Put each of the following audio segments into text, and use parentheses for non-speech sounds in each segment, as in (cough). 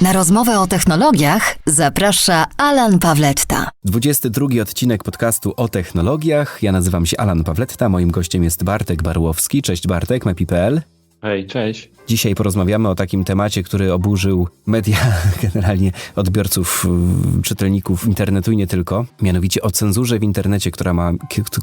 Na rozmowę o technologiach zaprasza Alan Pawletta. 22 odcinek podcastu o technologiach. Ja nazywam się Alan Pawletta, moim gościem jest Bartek Barłowski. Cześć Bartek, Mepi.pl. Hej, cześć. Dzisiaj porozmawiamy o takim temacie, który oburzył media, (laughs) generalnie odbiorców, y, czytelników internetu i nie tylko. Mianowicie o cenzurze w internecie, która, ma,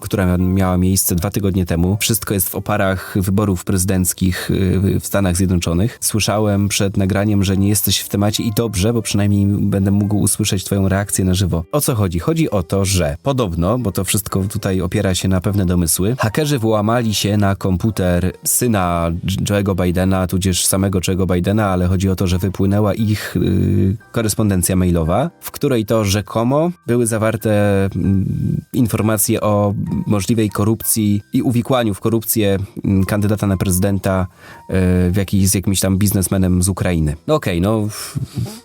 która miała miejsce dwa tygodnie temu. Wszystko jest w oparach wyborów prezydenckich y, w Stanach Zjednoczonych. Słyszałem przed nagraniem, że nie jesteś w temacie i dobrze, bo przynajmniej będę mógł usłyszeć Twoją reakcję na żywo. O co chodzi? Chodzi o to, że podobno, bo to wszystko tutaj opiera się na pewne domysły, hakerzy włamali się na komputer syna Joe'ego Bidena, tudzież samego Joe'ego Bidena, ale chodzi o to, że wypłynęła ich yy, korespondencja mailowa, w której to rzekomo były zawarte mm, informacje o możliwej korupcji i uwikłaniu w korupcję mm, kandydata na prezydenta yy, w jakiś, z jakimś tam biznesmenem z Ukrainy. No okej, okay, no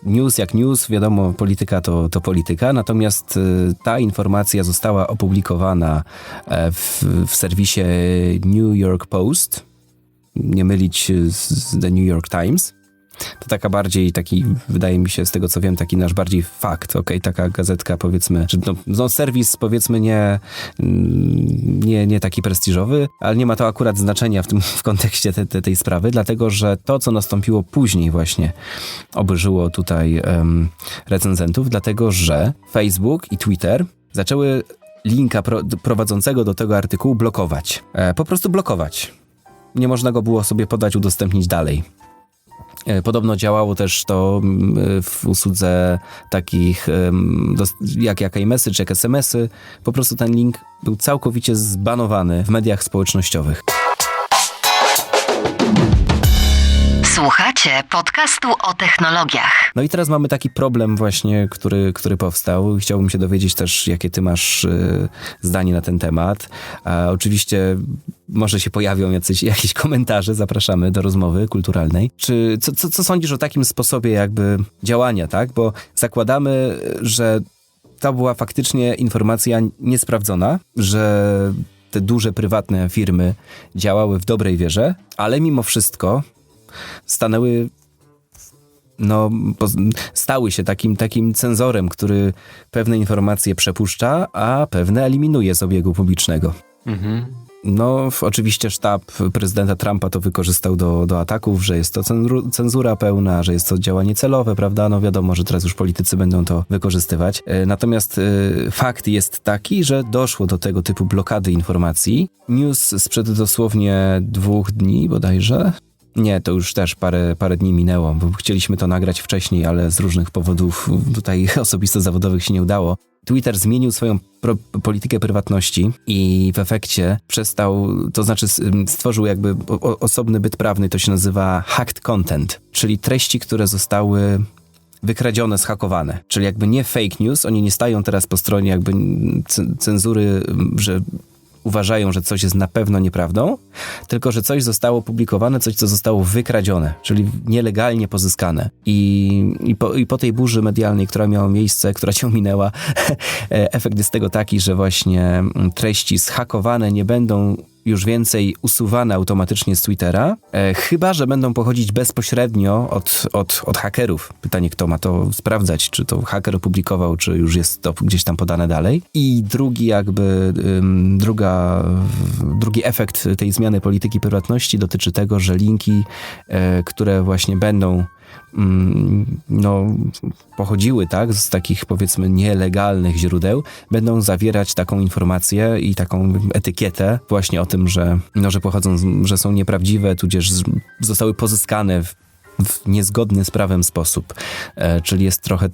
news jak news, wiadomo, polityka to, to polityka, natomiast yy, ta informacja została opublikowana e, w, w serwisie New York Post, nie mylić z The New York Times. To taka bardziej taki, wydaje mi się, z tego co wiem, taki nasz bardziej fakt, ok, taka gazetka powiedzmy, czy no, no serwis powiedzmy nie, nie, nie taki prestiżowy, ale nie ma to akurat znaczenia w tym w kontekście te, te, tej sprawy, dlatego że to, co nastąpiło później właśnie oburzyło tutaj um, recenzentów, dlatego że Facebook i Twitter zaczęły linka pro, prowadzącego do tego artykułu blokować. E, po prostu blokować nie można go było sobie podać, udostępnić dalej. E, podobno działało też to mm, w usłudze takich jak, jak iMessage, jak SMS-y. Po prostu ten link był całkowicie zbanowany w mediach społecznościowych. Słuchacie podcastu o technologiach. No i teraz mamy taki problem właśnie, który, który powstał. Chciałbym się dowiedzieć też, jakie ty masz y, zdanie na ten temat. A oczywiście może się pojawią jacyś, jakieś komentarze, zapraszamy do rozmowy kulturalnej. Czy co, co, co sądzisz o takim sposobie jakby działania, tak? Bo zakładamy, że to była faktycznie informacja niesprawdzona, że te duże prywatne firmy działały w dobrej wierze, ale mimo wszystko stanęły no, stały się takim, takim cenzorem, który pewne informacje przepuszcza, a pewne eliminuje z obiegu publicznego. Mhm. No, oczywiście sztab prezydenta Trumpa to wykorzystał do, do ataków, że jest to cenzura pełna, że jest to działanie celowe, prawda? No wiadomo, że teraz już politycy będą to wykorzystywać. E, natomiast e, fakt jest taki, że doszło do tego typu blokady informacji. News sprzed dosłownie dwóch dni bodajże nie, to już też parę, parę dni minęło, chcieliśmy to nagrać wcześniej, ale z różnych powodów tutaj (laughs) osobisto-zawodowych się nie udało. Twitter zmienił swoją politykę prywatności i w efekcie przestał, to znaczy stworzył jakby osobny byt prawny, to się nazywa hacked content, czyli treści, które zostały wykradzione, schakowane. Czyli jakby nie fake news, oni nie stają teraz po stronie jakby cenzury, że uważają, że coś jest na pewno nieprawdą, tylko że coś zostało publikowane, coś, co zostało wykradzione, czyli nielegalnie pozyskane. I, i, po, i po tej burzy medialnej, która miała miejsce, która cię minęła, (laughs) efekt jest tego taki, że właśnie treści zhakowane nie będą już więcej usuwane automatycznie z Twittera, e, chyba że będą pochodzić bezpośrednio od, od, od hakerów. Pytanie, kto ma to sprawdzać, czy to haker opublikował, czy już jest to gdzieś tam podane dalej. I drugi jakby, ym, druga, drugi efekt tej zmiany polityki prywatności dotyczy tego, że linki, e, które właśnie będą no, pochodziły tak, z takich powiedzmy nielegalnych źródeł, będą zawierać taką informację i taką etykietę właśnie o tym, że, no, że pochodzą, że są nieprawdziwe, tudzież zostały pozyskane w w niezgodny z prawem sposób. E, czyli jest trochę,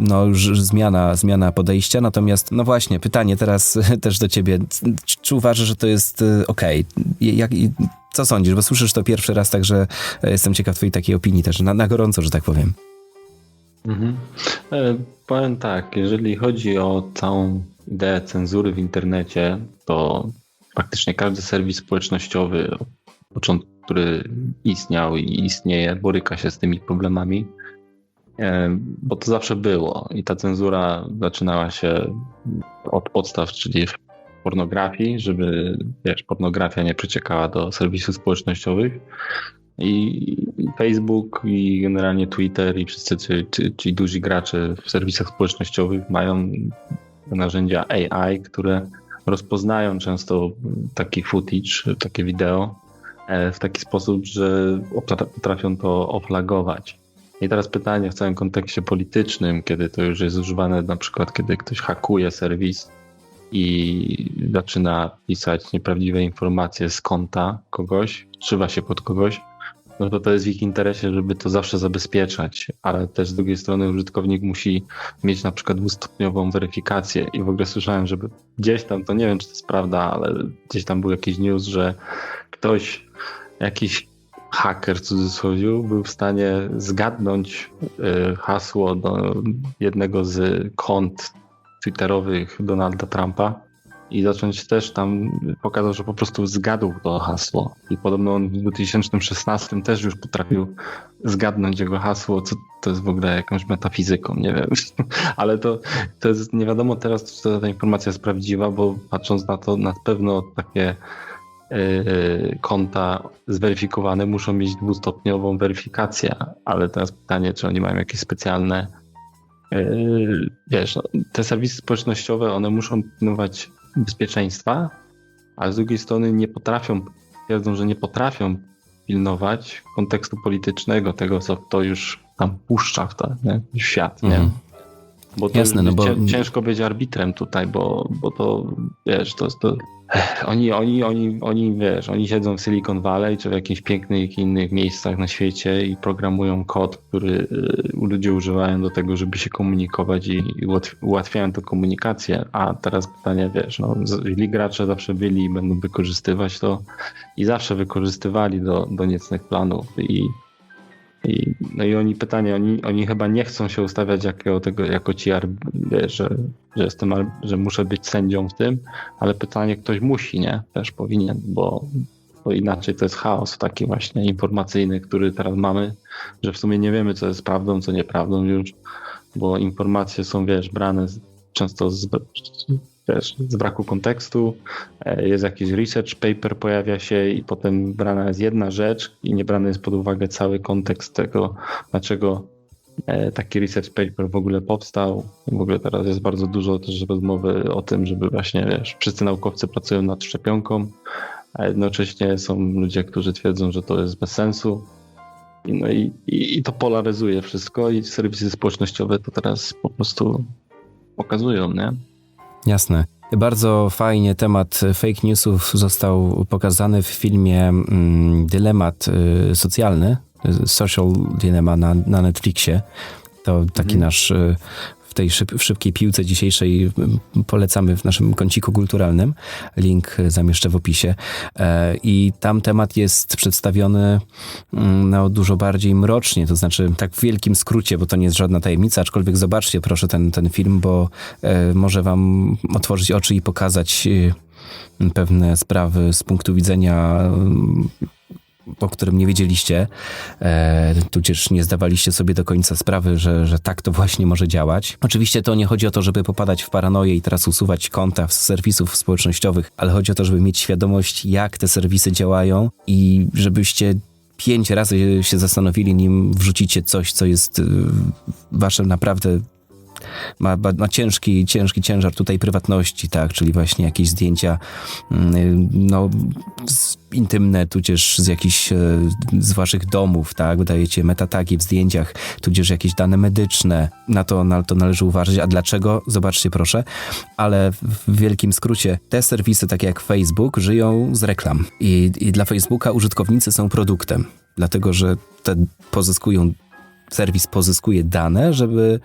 no już zmiana, zmiana podejścia. Natomiast, no właśnie, pytanie teraz (laughs) też do ciebie. Czy uważasz, że to jest e, ok? Jak, co sądzisz? Bo słyszysz to pierwszy raz, także e, jestem ciekaw twojej takiej opinii też, na, na gorąco, że tak powiem. Mhm. E, powiem tak, jeżeli chodzi o całą ideę cenzury w internecie, to praktycznie każdy serwis społecznościowy, który istniał i istnieje, boryka się z tymi problemami, e, bo to zawsze było i ta cenzura zaczynała się od podstaw, czyli pornografii, żeby wiesz, pornografia nie przeciekała do serwisów społecznościowych. I Facebook i generalnie Twitter i wszyscy ci, ci, ci duzi gracze w serwisach społecznościowych mają narzędzia AI, które rozpoznają często taki footage, takie wideo w taki sposób, że potrafią to oflagować. I teraz pytanie w całym kontekście politycznym, kiedy to już jest używane, na przykład kiedy ktoś hakuje serwis i zaczyna pisać nieprawdziwe informacje z konta kogoś, trzyma się pod kogoś, no to to jest w ich interesie, żeby to zawsze zabezpieczać, ale też z drugiej strony użytkownik musi mieć na przykład dwustopniową weryfikację i w ogóle słyszałem, żeby gdzieś tam, to nie wiem czy to jest prawda, ale gdzieś tam był jakiś news, że ktoś, jakiś haker w cudzysłowie był w stanie zgadnąć y, hasło do jednego z kont twitterowych Donalda Trumpa i zacząć też tam, pokazał, że po prostu zgadł to hasło. I podobno on w 2016 też już potrafił zgadnąć jego hasło, co to jest w ogóle jakąś metafizyką, nie wiem. (laughs) Ale to, to jest nie wiadomo teraz, czy ta informacja jest prawdziwa, bo patrząc na to, na pewno takie konta zweryfikowane muszą mieć dwustopniową weryfikację, ale teraz pytanie, czy oni mają jakieś specjalne yy, wiesz, no, te serwisy społecznościowe, one muszą pilnować bezpieczeństwa, a z drugiej strony nie potrafią, twierdzą, że nie potrafią pilnować kontekstu politycznego, tego, co to już tam puszcza w, w świat, nie? Mhm. Bo to Jasne, no bo- ciężko być arbitrem tutaj, bo, bo to, wiesz, to, to (sighs) oni, oni, oni, oni, wiesz, oni siedzą w Silicon Valley czy w jakichś pięknych innych miejscach na świecie i programują kod, który y, ludzie używają do tego, żeby się komunikować i i ułatw- ułatwiają to komunikację. A teraz pytanie, wiesz, no, źli gracze zawsze byli i będą wykorzystywać to i zawsze wykorzystywali do, do niecnych planów i i, no i oni pytanie, oni, oni chyba nie chcą się ustawiać jako, tego, jako ci, że, że, jestem, że muszę być sędzią w tym, ale pytanie, ktoś musi, nie? Też powinien, bo, bo inaczej to jest chaos taki właśnie informacyjny, który teraz mamy, że w sumie nie wiemy, co jest prawdą, co nieprawdą już, bo informacje są, wiesz, brane z, często z, wiesz, z braku kontekstu, e, jest jakiś research paper pojawia się i potem brana jest jedna rzecz i nie brany jest pod uwagę cały kontekst tego, dlaczego e, taki research paper w ogóle powstał. W ogóle teraz jest bardzo dużo też rozmowy o tym, żeby właśnie, wiesz, wszyscy naukowcy pracują nad szczepionką, a jednocześnie są ludzie, którzy twierdzą, że to jest bez sensu. No i, i, i to polaryzuje wszystko i serwisy społecznościowe to teraz po prostu pokazują, nie? Jasne. Bardzo fajnie temat fake newsów został pokazany w filmie mm, Dylemat y, socjalny, y, Social Dilemma na, na Netflixie. To taki Mhm. nasz y, tej szyb, szybkiej piłce dzisiejszej y, polecamy w naszym kąciku kulturalnym. Link y, zamieszczę w opisie. E, I tam temat jest przedstawiony mm, no, dużo bardziej mrocznie, to znaczy tak w wielkim skrócie, bo to nie jest żadna tajemnica, aczkolwiek zobaczcie proszę ten, ten film, bo e, może wam otworzyć oczy i pokazać e, pewne sprawy z punktu widzenia o którym nie wiedzieliście, e, tudzież nie zdawaliście sobie do końca sprawy, że, że tak to właśnie może działać. Oczywiście to nie chodzi o to, żeby popadać w paranoję i teraz usuwać konta z serwisów społecznościowych, ale chodzi o to, żeby mieć świadomość, jak te serwisy działają i żebyście pięć razy się zastanowili, nim wrzucicie coś, co jest y, waszym naprawdę ma, ma, ciężki, ciężki ciężar tutaj prywatności, tak, czyli właśnie jakieś zdjęcia mm, no, z, intymne, tudzież z jakichś, e, z waszych domów, tak, dajecie metatagi w zdjęciach, tudzież jakieś dane medyczne, na to, na to należy uważać. A dlaczego? Zobaczcie proszę, ale w wielkim skrócie, te serwisy, takie jak Facebook, żyją z reklam i, i dla Facebooka użytkownicy są produktem, dlatego, że te pozyskują, serwis pozyskuje dane, żeby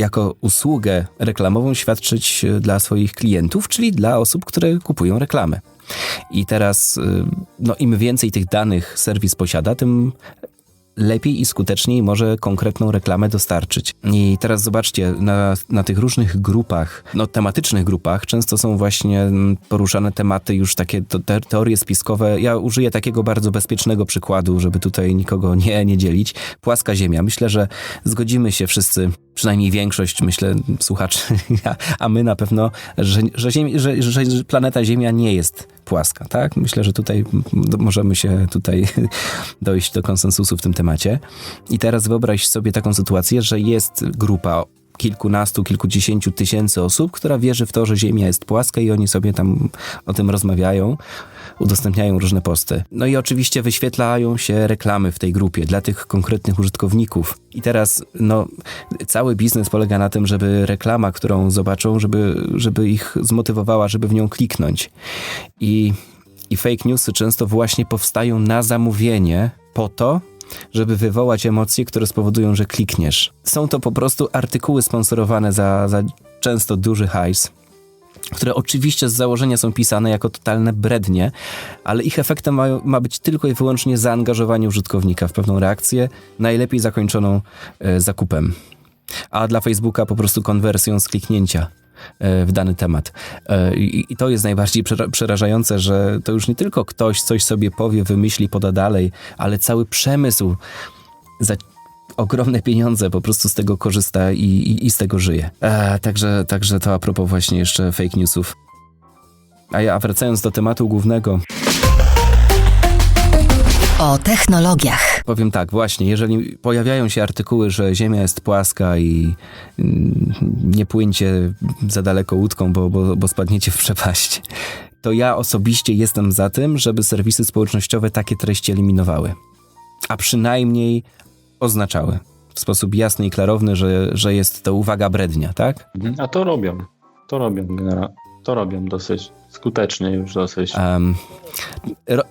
jako usługę reklamową świadczyć e, dla swoich klientów, czyli dla osób, które kupują reklamy. I teraz, y, no, im więcej tych danych serwis posiada, tym lepiej i skuteczniej może konkretną reklamę dostarczyć. I teraz zobaczcie, na, na tych różnych grupach, no tematycznych grupach, często są właśnie mm, poruszane tematy już takie te, teorie spiskowe. Ja użyję takiego bardzo bezpiecznego przykładu, żeby tutaj nikogo nie, nie dzielić. Płaska Ziemia. Myślę, że zgodzimy się wszyscy przynajmniej większość, myślę, słuchaczy, (laughs) a, my na pewno, że, że, ziemi, że, że planeta Ziemia nie jest płaska, tak? Myślę, że tutaj możemy się tutaj (laughs) dojść do konsensusu w tym temacie. I teraz wyobraź sobie taką sytuację, że jest grupa kilkunastu, kilkudziesięciu tysięcy osób, która wierzy w to, że Ziemia jest płaska i oni sobie tam o tym rozmawiają, udostępniają różne posty. No i oczywiście wyświetlają się reklamy w tej grupie dla tych konkretnych użytkowników. I teraz, no, cały biznes polega na tym, żeby reklama, którą zobaczą, żeby, żeby ich zmotywowała, żeby w nią kliknąć. I, I fake newsy często właśnie powstają na zamówienie po to, żeby wywołać emocje, które spowodują, że klikniesz. Są to po prostu artykuły sponsorowane za, za często duży hajs, które oczywiście z założenia są pisane jako totalne brednie, ale ich efektem ma, ma być tylko i wyłącznie zaangażowanie użytkownika w pewną reakcję, najlepiej zakończoną e, zakupem. A dla Facebooka po prostu konwersją z kliknięcia e, w dany temat. E, I, to jest najbardziej przera- przerażające, że to już nie tylko ktoś coś sobie powie, wymyśli, poda dalej, ale cały przemysł za ogromne pieniądze po prostu z tego korzysta i, i, i z tego żyje. E, także, także to a propos właśnie jeszcze fake newsów. A ja wracając do tematu głównego, O technologiach. powiem tak, właśnie, jeżeli pojawiają się artykuły, że Ziemia jest płaska i mm, nie płyńcie za daleko łódką, bo, bo, bo spadniecie w przepaść, to ja osobiście jestem za tym, żeby serwisy społecznościowe takie treści eliminowały. A przynajmniej oznaczały w sposób jasny i klarowny, że, że jest to uwaga brednia, tak? Mhm. A to robią. To robią generalnie. To robią dosyć skutecznie już dosyć. Em, ro,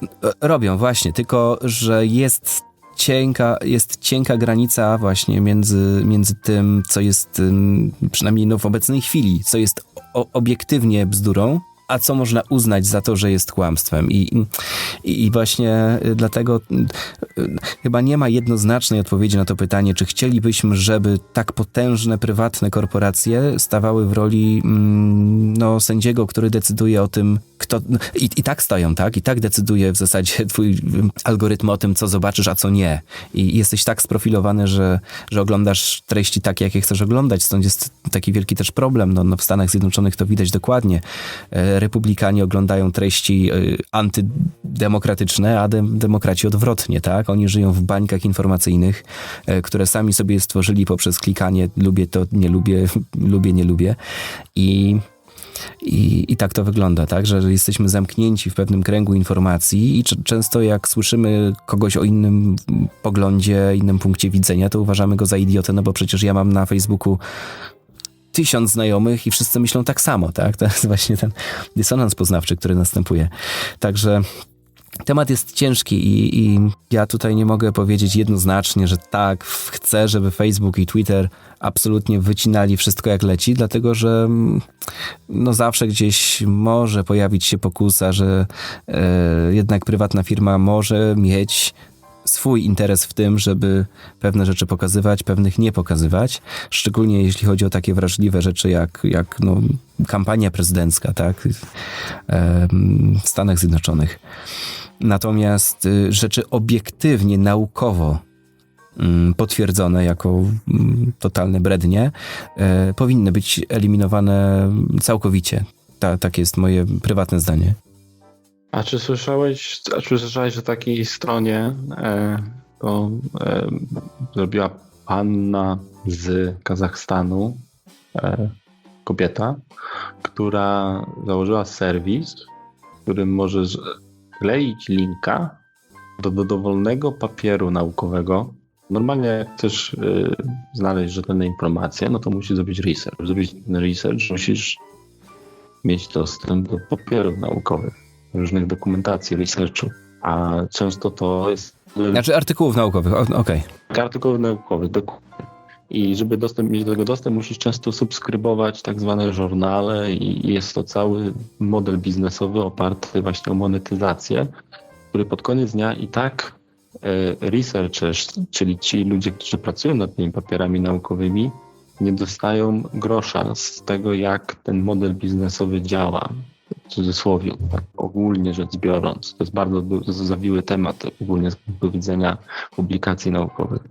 robią właśnie, tylko że jest cienka, jest cienka granica właśnie między, między tym, co jest przynajmniej no w obecnej chwili, co jest o, obiektywnie bzdurą, a co można uznać za to, że jest kłamstwem. I, i, i właśnie y, dlatego y, y, chyba nie ma jednoznacznej odpowiedzi na to pytanie, czy chcielibyśmy, żeby tak potężne, prywatne korporacje stawały w roli mm, no, sędziego, który decyduje o tym, kto. I, I tak stoją, tak? I tak decyduje w zasadzie (laughs) twój algorytm o tym, co zobaczysz, a co nie. I jesteś tak sprofilowany, że, że oglądasz treści takie, jakie chcesz oglądać. Stąd jest taki wielki też problem. No, no w Stanach Zjednoczonych to widać dokładnie. E, Republikanie oglądają treści e, antydemokratyczne, a dem, demokraci odwrotnie, tak? Oni żyją w bańkach informacyjnych, e, które sami sobie stworzyli poprzez klikanie lubię to, nie lubię, (laughs) lubię, nie lubię. I i, I tak to wygląda, tak? Że jesteśmy zamknięci w pewnym kręgu informacji i często jak słyszymy kogoś o innym poglądzie, innym punkcie widzenia, to uważamy go za idiotę, no bo przecież ja mam na Facebooku tysiąc znajomych i wszyscy myślą tak samo, tak? To jest właśnie ten dysonans poznawczy, który następuje. Także temat jest ciężki i, i ja tutaj nie mogę powiedzieć jednoznacznie, że tak, chcę, żeby Facebook i Twitter absolutnie wycinali wszystko jak leci, dlatego że mm, no zawsze gdzieś może pojawić się pokusa, że e, jednak prywatna firma może mieć swój interes w tym, żeby pewne rzeczy pokazywać, pewnych nie pokazywać, szczególnie jeśli chodzi o takie wrażliwe rzeczy jak, jak no, kampania prezydencka, tak, w Stanach Zjednoczonych. Natomiast y, rzeczy obiektywnie, naukowo mm, potwierdzone jako mm, totalne brednie, e, powinny być eliminowane całkowicie. Ta, takie jest moje prywatne zdanie. A czy słyszałeś, a czy słyszałeś o takiej stronie, e, to e, zrobiła panna z Kazachstanu, e, kobieta, która założyła serwis, w którym możesz kleić linka do, do dowolnego papieru naukowego. Normalnie jak chcesz y, znaleźć rzetelne informacje, no to musisz zrobić research. Zrobić research, musisz mieć dostęp do papierów naukowych różnych dokumentacji, researchu, a często to jest Znaczy artykułów naukowych, okej. artykułów naukowych, dokładnie. I żeby dostęp, mieć do tego dostęp, musisz często subskrybować tak zwane żurnale i jest to cały model biznesowy oparty właśnie o monetyzację, który pod koniec dnia i tak e, researchers, czyli ci ludzie, którzy pracują nad tymi papierami naukowymi, nie dostają grosza z tego, jak ten model biznesowy działa. W cudzysłowie, tak ogólnie rzecz biorąc. To jest bardzo zawiły temat ogólnie z punktu widzenia publikacji naukowych.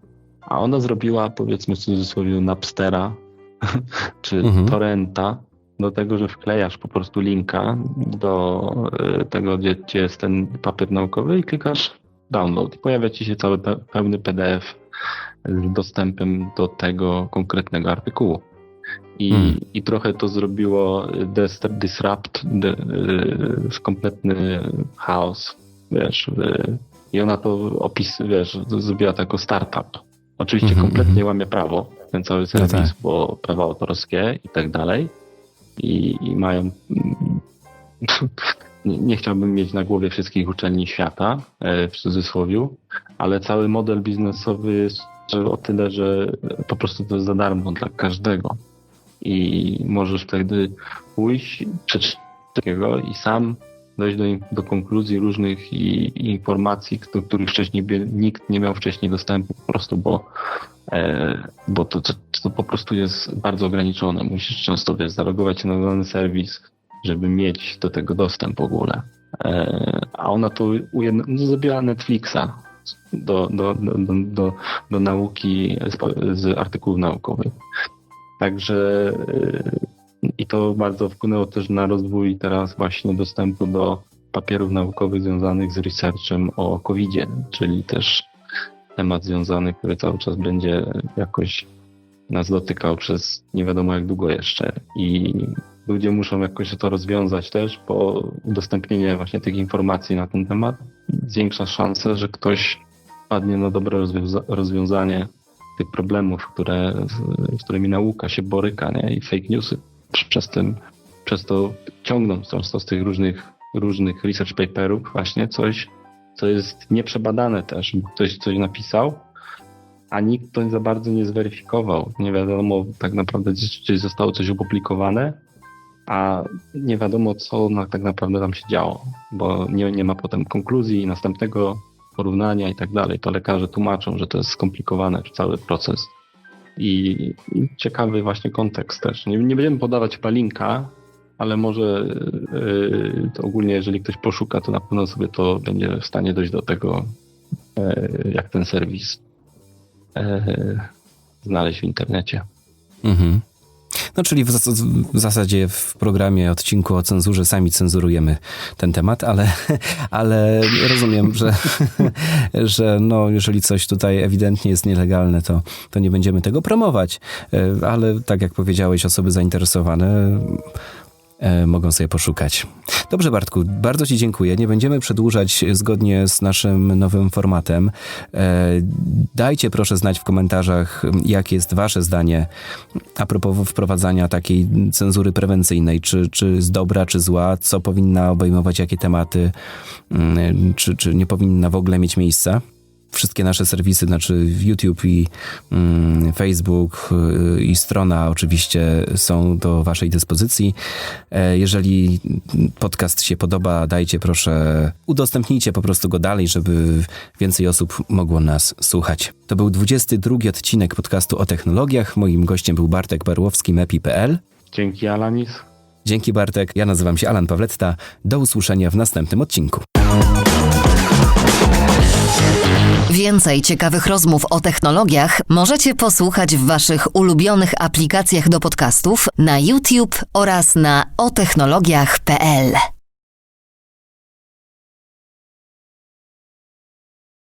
A ona zrobiła, powiedzmy w cudzysłowie, Napstera (laughs) czy Mhm. Torrenta do tego, że wklejasz po prostu linka do y, tego, gdzie, gdzie jest ten papier naukowy i klikasz download i pojawia ci się cały pe- pełny PDF z dostępem do tego konkretnego artykułu. I, Hmm. i trochę to zrobiło dis- disrupt de, y, kompletny chaos, wiesz, y, i ona to opis, wiesz, zrobiła to jako startup. Oczywiście Mhm, kompletnie mhm. łamie prawo, ten cały serwis, tak. bo prawa autorskie i tak dalej. I, i mają. (laughs) Nie, nie chciałbym mieć na głowie wszystkich uczelni świata, e, w cudzysłowie, ale cały model biznesowy jest o tyle, że po prostu to jest za darmo dla każdego. I możesz wtedy pójść, przeczytać takiego i sam dojść do, do konkluzji różnych i, i informacji, do których wcześniej nikt nie miał wcześniej dostępu po prostu, bo, e, bo to, to, to po prostu jest bardzo ograniczone. Musisz często wiesz, zalogować się na dany serwis, żeby mieć do tego dostęp w ogóle. E, a ona to ujedno, no, zrobiła Netflixa do, do, do, do, do, do nauki z, z artykułów naukowych. Także e, i to bardzo wpłynęło też na rozwój teraz właśnie dostępu do papierów naukowych związanych z researchem o covid czyli też temat związany, który cały czas będzie jakoś nas dotykał przez nie wiadomo jak długo jeszcze. I ludzie muszą jakoś to rozwiązać też, bo udostępnienie właśnie tych informacji na ten temat zwiększa szansę, że ktoś padnie na dobre rozwiąza- rozwiązanie tych problemów, które, z, którymi nauka się boryka, nie? I fake newsy pr- przez, tym, przez to ciągną często z tych różnych, różnych research paperów właśnie coś, co jest nieprzebadane też. Ktoś coś napisał, a nikt to za bardzo nie zweryfikował. Nie wiadomo tak naprawdę, czy zostało coś opublikowane, a nie wiadomo, co tak naprawdę tam się działo, bo nie, nie ma potem konkluzji, następnego porównania i tak dalej. To lekarze tłumaczą, że to jest skomplikowane cały proces. I, i ciekawy właśnie kontekst też. Nie, nie będziemy podawać chyba linka, ale może yy, to ogólnie, jeżeli ktoś poszuka, to na pewno sobie to będzie w stanie dojść do tego, yy, jak ten serwis yy, znaleźć w internecie. Mhm. No, czyli w, w zasadzie w programie, odcinku o cenzurze sami cenzurujemy ten temat, ale, (laughs) ale rozumiem, że, (laughs) że no, jeżeli coś tutaj ewidentnie jest nielegalne, to, to nie będziemy tego promować. E, Ale tak jak powiedziałeś, osoby zainteresowane e, mogą sobie poszukać. Dobrze, Bartku, bardzo Ci dziękuję. Nie będziemy przedłużać zgodnie z naszym nowym formatem. E, Dajcie proszę znać w komentarzach, jakie jest Wasze zdanie a propos wprowadzania takiej cenzury prewencyjnej. Czy, czy jest dobra, czy zła, co powinna obejmować, jakie tematy, mm, czy, czy nie powinna w ogóle mieć miejsca. Wszystkie nasze serwisy, znaczy YouTube i mm, Facebook y, i strona oczywiście są do Waszej dyspozycji. E, Jeżeli podcast się podoba, dajcie proszę, udostępnijcie po prostu go dalej, żeby więcej osób mogło nas słuchać. To był 22 odcinek podcastu o technologiach. Moim gościem był Bartek Barłowski, mepi.pl. Dzięki Alanis. Dzięki Bartek, ja nazywam się Alan Pawletta. Do usłyszenia w następnym odcinku. Więcej ciekawych rozmów o technologiach możecie posłuchać w Waszych ulubionych aplikacjach do podcastów, na YouTube oraz na otechnologiach.pl.